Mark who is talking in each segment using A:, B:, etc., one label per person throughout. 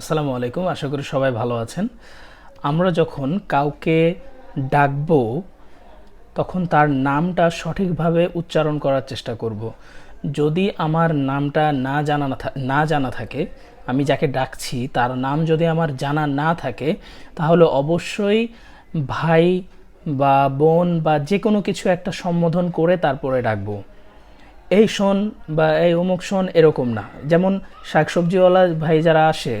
A: আসসালামু আলাইকুম, আশা করি সবাই ভালো আছেন আমরা যখন কাউকে ডাকবো, তখন তার নামটা সঠিকভাবে উচ্চারণ করার চেষ্টা করব। যদি আমার নামটা না জানা না জানা থাকে, আমি যাকে ডাকছি, তার নাম যদি আমার জানা না থাকে, তাহলে অবশ্যই ভাই বা বোন বা যে কোনো কিছু একটা সম্বোধন করে তারপরে ডাকবো এই শোন বা এই অমুক শোন এরকম না। যেমন শাকসবজিওয়ালা ভাই যারা আসে,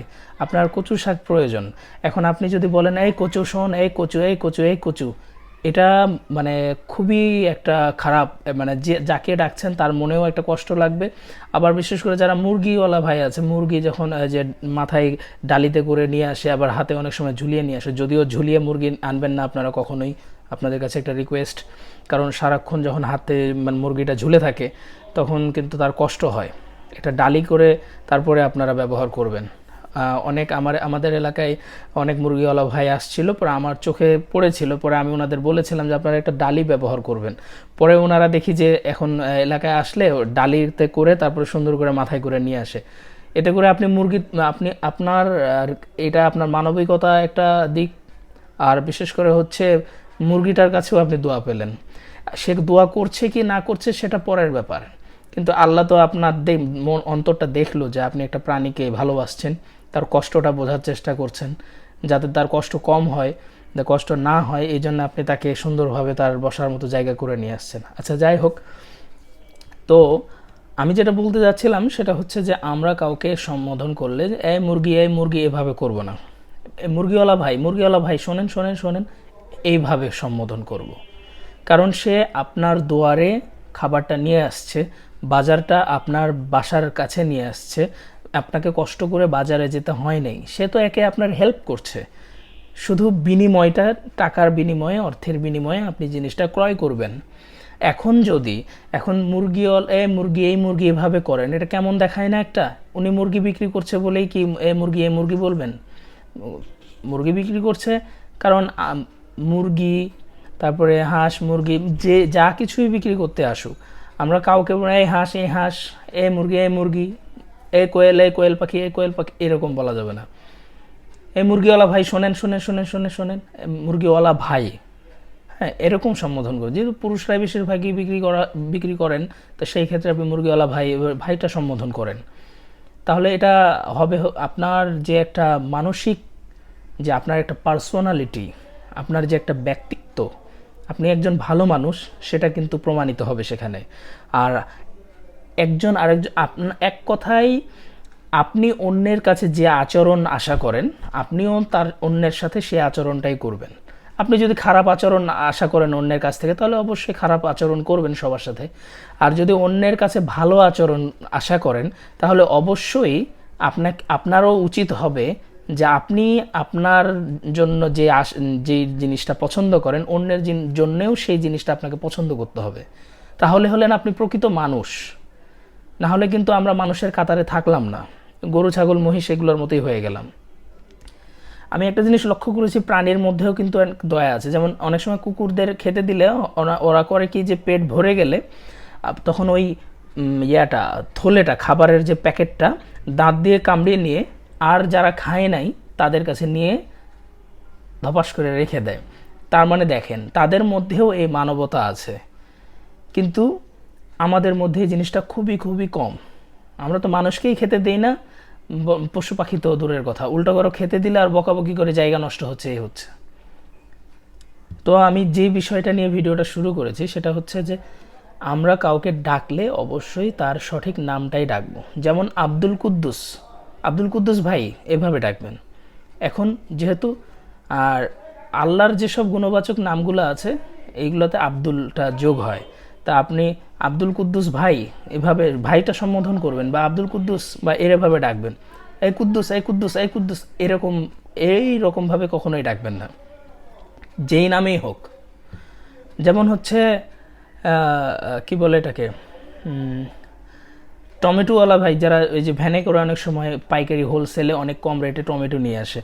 A: আপনার কচু শাক প্রয়োজন। এখন আপনি যদি বলেন, এই কচু শোন, এই কচু এই কচু এই কচু। এটা মানে খুবই একটা খারাপ মানে যে, যাকে ডাকছেন তার মনেও একটা কষ্ট লাগবে। আবার বিশেষ করে যারা মুরগিওয়ালা ভাই আছে, মুরগি যখন যে মাথায় ডালিতে করে নিয়ে আসে, আবার হাতে অনেক সময় ঝুলিয়ে নিয়ে আসে, যদিও ঝুলিয়ে মুরগি আনবেন না আপনারা কখনোই। আপনাদের কাছে একটা রিকোয়েস্ট কারণ সারাক্ষণ যখন হাতে মানে মুরগিটা ঝুলে থাকে, তখন কিন্তু তার কষ্ট হয়। এটা ডালি করে তারপরে আপনারা ব্যবহার করবেন। অনেক আমার, আমাদের এলাকায় অনেক মুরগিওয়ালা ভাই আসছিল, পরে আমার চোখে পড়েছিল, পরে আমি ওনাদের বলেছিলাম যে আপনারা একটা ডালি ব্যবহার করবেন। পরে ওনারা দেখি যে এখন এলাকায় আসলে ডালিতে করে তারপরে সুন্দর করে মাথায় করে নিয়ে আসে। এতে করে আপনি মুরগি, আপনি, আপনার এটা আপনার মানবিকতা একটা দিক। আর বিশেষ করে হচ্ছে মুরগিটার কাছেও আপনি দোয়া পেলেন। সে দোয়া করছে কি না করছে সেটা পরের ব্যাপার। কিন্তু আল্লাহ তো আপনার অন্তরটা দেখল যে আপনি একটা প্রাণীকে ভালোবাসছেন, তার কষ্টটা বোঝার চেষ্টা করছেন, যাতে তার কষ্ট কম হয় কষ্ট না হয়, এই জন্য আপনি তাকে সুন্দরভাবে তার বসার মতো জায়গা করে নিয়ে আসছেন। আচ্ছা যাই হোক। তো আমি যেটা বলতে যাচ্ছিলাম সেটা হচ্ছে যে আমরা কাউকে সম্বোধন করলে এ মুরগি এই মুরগি এভাবে করব না। মুরগিওয়ালা ভাই মুরগিওয়ালা ভাই, শোনেন শোনেন শোনেন এইভাবে সম্বোধন করব। কারণ সে আপনার দুয়ারে খাবারটা নিয়ে আসছে, বাজারটা আপনার বাসার কাছে নিয়ে আসছে, আপনাকে কষ্ট করে বাজারে যেতে হয় নাই, সে তো একে আপনার হেল্প করছে। শুধু বিনিময়টা, টাকার বিনিময়ে, অর্থের বিনিময়ে আপনি জিনিসটা ক্রয় করবেন। এখন যদি, এখন মুরগি অল- এ মুরগি, এই মুরগি এভাবে করেন, এটা কেমন দেখায় না একটা? উনি মুরগি বিক্রি করছে বলেই কি এ মুরগি এ মুরগি বলবেন? মুরগি বিক্রি করছে কারণ মুরগি, তারপরে হাঁস, মুরগি, যে, যা কিছুই বিক্রি করতে আসুক, আমরা কাউকে এই হাঁস এই হাঁস, এ মুরগি এ মুরগি, এ কোয়েল এ কোয়েল পাখি, এ কোয়েল পাখি, এরকম বলা যাবে না। এই মুরগিওয়ালা ভাই, শোনেন শোনেন শোনেন শোনেন শোনেন মুরগিওয়ালা ভাই। হ্যাঁ এরকম সম্বোধন করে। যেহেতু পুরুষরাই বেশিরভাগই বিক্রি করা, বিক্রি করেন, তো সেই ক্ষেত্রে আপনি মুরগিওয়ালা ভাই, ভাইটা সম্বোধন করেন। তাহলে এটা হবে আপনার যে একটা মানসিক, যে আপনার একটা পার্সোনালিটি আপনার যে একটা ব্যক্তিত্ব, আপনি একজন ভালো মানুষ, সেটা কিন্তু প্রমাণিত হবে সেখানে। আর একজন আরেকজন আপনা, এক কথায় আপনি অন্যের কাছে যে আচরণ আশা করেন, আপনিও তার অন্যের সাথে সে আচরণটাই করবেন। আপনি যদি খারাপ আচরণ আশা করেন অন্যের কাছ থেকে, তাহলে অবশ্যই খারাপ আচরণ করবেন সবার সাথে। আর যদি অন্যের কাছে ভালো আচরণ আশা করেন, তাহলে অবশ্যই আপনাকে, আপনারও উচিত হবে যে আপনি আপনার জন্য যে আশ- যে জিনিসটা পছন্দ করেন, অন্যের জন্যেও সেই জিনিসটা আপনাকে পছন্দ করতে হবে। তাহলে হলেন আপনি প্রকৃত মানুষ। না হলে কিন্তু আমরা মানুষের কাতারে থাকলাম না। গরু, ছাগল, মহিষ এগুলোর মতোই হয়ে গেলাম। আমি একটা জিনিস লক্ষ্য করেছি, প্রাণীর মধ্যেও কিন্তু দয়া আছে। যেমন অনেক সময় কুকুরদের খেতে দিলে ওরা ওরা করে কি যে পেট ভরে গেলে তখন ওই ইয়াটা, থলেটা, খাবারের যে প্যাকেটটা, দাঁত দিয়ে কামড়িয়ে নিয়ে আর যারা খায় নাই, তাদের কাছে নিয়ে ধপাস করে রেখে দেয়। তার মানে দেখেন, তাদের মধ্যেও এই মানবতা আছে। কিন্তু আমাদের মধ্যে এই জিনিসটা খুবই খুবই কম। আমরা তো মানুষকেই খেতে দেই না পশু পাখি তো দূরের কথা। উল্টো করে খেতে দিলে আর বকাবকি করে জায়গা নষ্ট হচ্ছে, এই হচ্ছে। তো আমি যে বিষয়টা নিয়ে ভিডিওটা শুরু করেছি, সেটা হচ্ছে যে আমরা কাউকে ডাকলে অবশ্যই তার সঠিক নামটাই ডাকবো। যেমন আব্দুল কুদ্দুস। আব্দুল কুদ্দুস ভাই, এভাবে ডাকবেন। এখন যেহেতু, আর আল্লাহর যেসব গুণবাচক নামগুলো আছে, এইগুলোতে আব্দুলটা যোগ হয়। তা আপনি আব্দুল কুদ্দুস ভাই, এভাবে ভাইটা সম্বোধন করবেন বা আব্দুল কুদ্দুস বা এরভাবে ডাকবেন। এই কুদ্দুস এই কুদ্দুস এই কুদ্দুস, এরকম, এই রকমভাবে কখনোই ডাকবেন না। যেই নামেই হোক। যেমন হচ্ছে কি বলে এটাকে? টমেটোওয়ালা ভাই, যারা ওই যে ভ্যানে করে অনেক সময় পাইকারি হোলসেলে অনেক কম রেটে টমেটো নিয়ে আসে।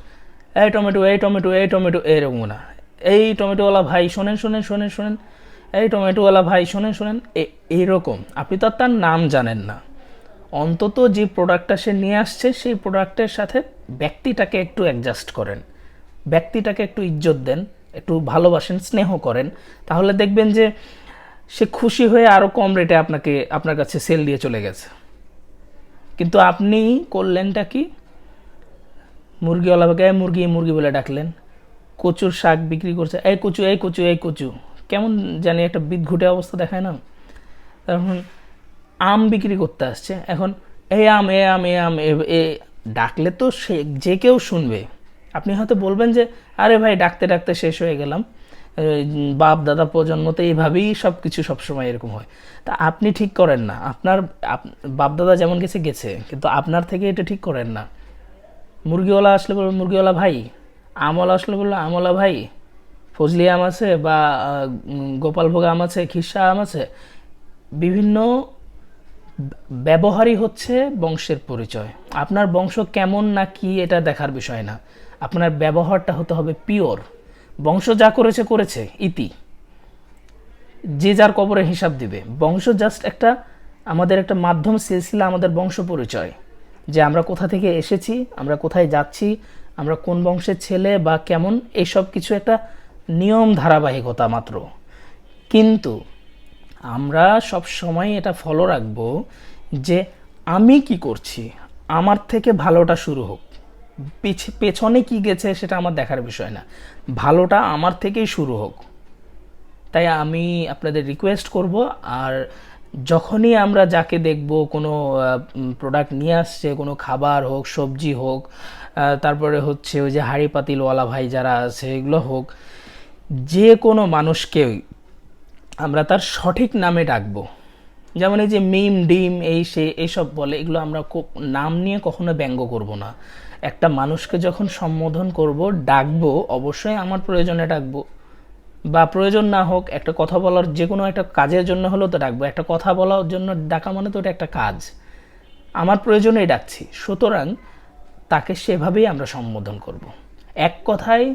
A: এই টমেটো এই টমেটো এই টমেটো, এরকম না। এই টমেটোওয়ালা ভাই, শোনেন শোনেন শোনেন শোনেন। এই টমেটোওয়ালা ভাই, শোনেন শোনেন এইরকম আপনি তো তার নাম জানেন না। অন্তত যে প্রোডাক্টটা সে নিয়ে আসছে, সেই প্রোডাক্টের সাথে ব্যক্তিটাকে একটু অ্যাডজাস্ট করেন। ব্যক্তিটাকে একটু ইজ্জত দেন, একটু ভালোবাসেন, স্নেহ করেন। তাহলে দেখবেন যে সে খুশি হয়ে আরও কম রেটে আপনাকে, আপনার কাছে সেল দিয়ে চলে গেছে। কিন্তু আপনি করলেনটা কি? মুরগিওয়ালাকে "এই মুরগি মুরগি বলে ডাকলেন। কচুর শাক বিক্রি করছে। এই কচু এই কচু এই কচু। কেমন জানি একটা বিদঘুটে অবস্থা দেখায় না? তখন আম বিক্রি করতে আসছে। এখন এই আম এ আম এ আম, এ- এ, ডাকলে তো সে, যে কেউ শুনবে। আপনি হয়তো বলবেন যে, আরে ভাই, ডাকতে ডাকতে শেষ হয়ে গেলাম। বাপ, দাদা প্রজন্মতে এইভাবেই সব কিছু সবসময় এরকম হয়। তা আপনি ঠিক করেন না। আপনার আপ- বাপ, দাদা যেমন গেছে গেছে। কিন্তু আপনার থেকে এটা ঠিক করেন না। মুরগিওয়ালা আসলে বলবে, মুরগিওয়ালা ভাই আমলা আসলে বলল আমলা ভাই, ফজলি আম আছে বা গোপালভোগ আম আছে, খিসা আম আছে। বিভিন্ন ব্যবহারই হচ্ছে বংশের পরিচয়। আপনার বংশ কেমন না কি এটা দেখার বিষয় না। আপনার ব্যবহারটা হতে হবে পিওর। বংশ যা করেছে করেছে, ইতি। যে যার কবরে হিসাব দিবে। বংশ জাস্ট একটা, আমাদের একটা মাধ্যম, সিলসিলা আমাদের বংশ পরিচয়। যে আমরা কোথা থেকে এসেছি, আমরা কোথায় যাচ্ছি, আমরা কোন বংশের ছেলে বা কেমন, এইসব কিছু একটা নিয়ম ধারাবাহিকতা মাত্র। কিন্তু আমরা সব সময় এটা ফলো রাখব যে আমি কি করছি, আমার থেকে ভালোটা শুরু হোক। পেছনে কি গেছে সেটা আমার দেখার বিষয় না। ভালোটা আমার থেকেই শুরু হোক। তাই আমি আপনাদের রিকোয়েস্ট করব, আর যখনই আমরা যাকে দেখব, কোনো প্রোডাক্ট নিয়ে আসছে, কোনো খাবার হোক, সবজি হোক তারপরে হচ্ছে ওই যে হাঁড়ি পাতিলওয়ালা ভাই যারা আছে, এগুলো হোক, যে কোনো মানুষকেই আমরা তার সঠিক নামে ডাকবো। যেমন এই যে মিম, ডিম, এই সে এইসব বলে, এগুলো আমরা নাম নিয়ে কখনো ব্যঙ্গ করব না। একটা মানুষকে যখন সম্বোধন করব, ডাকবো, অবশ্যই আমার প্রয়োজনে ডাকবো। বা প্রয়োজন না হোক, একটা কথা বলার যে কোনো একটা কাজের জন্য হলেও তো ডাকবো। একটা কথা বলার জন্য ডাকা মানে তো এটা একটা কাজ। আমার প্রয়োজনেই ডাকছি। সুতরাং তাকে সেভাবেই আমরা সম্বোধন করব। এক কথায়,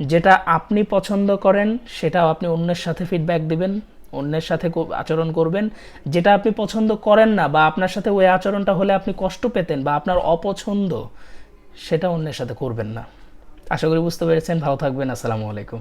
A: যেটা আপনি পছন্দ করেন, সেটাও আপনি অন্যের সাথে ফিডব্যাক দিবেন। অন্যের সাথে আচরণ করবেন, যেটা আপনি পছন্দ করেন না বা আপনার সাথে ওই আচরণটা হলে আপনি কষ্ট পেতেন বা আপনার অপছন্দ, সেটা অন্যের সাথে করবেন না। আশা করি বুঝতে পেরেছেন। ভালো থাকবেন। আসসালামু আলাইকুম।